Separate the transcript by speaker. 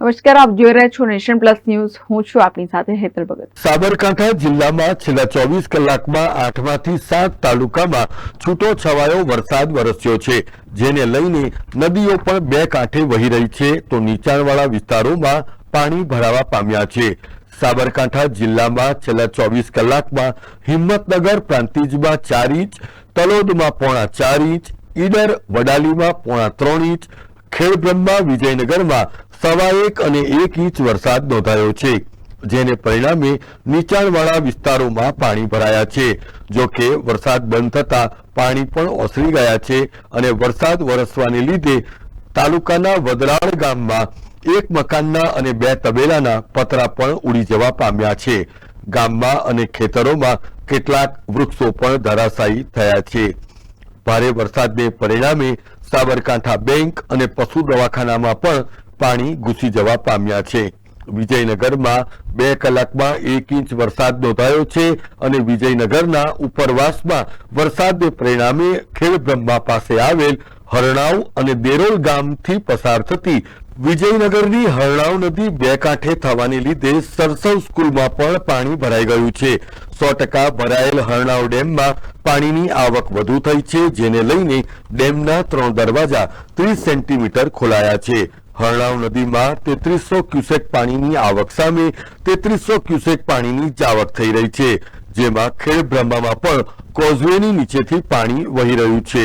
Speaker 1: નમસ્કાર, આપ જોઈ રહ્યા છો નેશન પ્લસ ન્યૂઝ. હું છું આપની સાથે હેતલ ભગત.
Speaker 2: સાબરકાંઠા જિલ્લામાં છેલ્લા ચોવીસ કલાકમાં આઠમાંથી સાત તાલુકામાં છૂટો છવાયો વરસાદ વરસ્યો છે. જેને લઈને નદીઓ પણ બે કાંઠે વહી રહી છે તો નીચાણવાળા વિસ્તારોમાં પાણી ભરાવા પામ્યા છે. સાબરકાંઠા જિલ્લામાં છેલ્લા ચોવીસ કલાકમાં હિંમતનગર પ્રાંતિજમાં ચાર ઇંચ, તલોદમાં પોણા ચાર ઇંચ, ઈડર વડાલીમાં પોણા ત્રણ ઇંચ, ખેડબ્રહ્મા વિજયનગરમાં સવા એક અને એક ઇંચ વરસાદ નોંધાયો છે, જેને પરિણામે નીચાણવાળા વિસ્તારોમાં પાણી ભરાયા છે. જો કે વરસાદ બંધ થતા પાણી પણ ઓસરી ગયા છે અને વરસાદ વરસવાને લીધે તાલુકાના વદરાળ ગામમાં એક મકાનના અને બે તબેલાના પતરા પણ ઉડી જવા પામ્યા છે. ગામમાં અને ખેતરોમાં કેટલાક વૃક્ષો પણ ધરાશાયી થયા છે. ભારે વરસાદને પરિણામે સાબરકાંઠા બેંક અને પશુ દવાખાનામાં પણ પાણી ઘૂસી જવા પામ્યા છે. વિજયનગરમાં બે કલાકમાં એક ઇંચ વરસાદ નોંધાયો છે અને વિજયનગરના ઉપરવાસમાં વરસાદને પરિણામે ખેડબ્રહ્મા પાસે આવેલ હરણાવ અને દેરોલ ગામથી પસાર થતી વિજયનગરની હરણાવ નદી બે કાંઠે થવાને લીધે સરસવ સ્કૂલમાં પણ પાણી ભરાઈ ગયું છે. સો ટકા ભરાયેલ હરણાવ ડેમમાં પાણીની આવક વધુ થઈ છે, જેને લઈને ડેમના ત્રણ દરવાજા ત્રીસ સેન્ટીમીટર ખોલાયા છે. હરણાવ નદીમાં તેત્રીસો ક્યુસેક પાણીની આવક સામે તેત્રીસો ક્યુસેક પાણીની જાવક થઈ રહી છે, જેમાં ખેડ બ્રહ્મામાં પણ કોઝવેની નીચેથી પાણી વહી રહ્યું છે.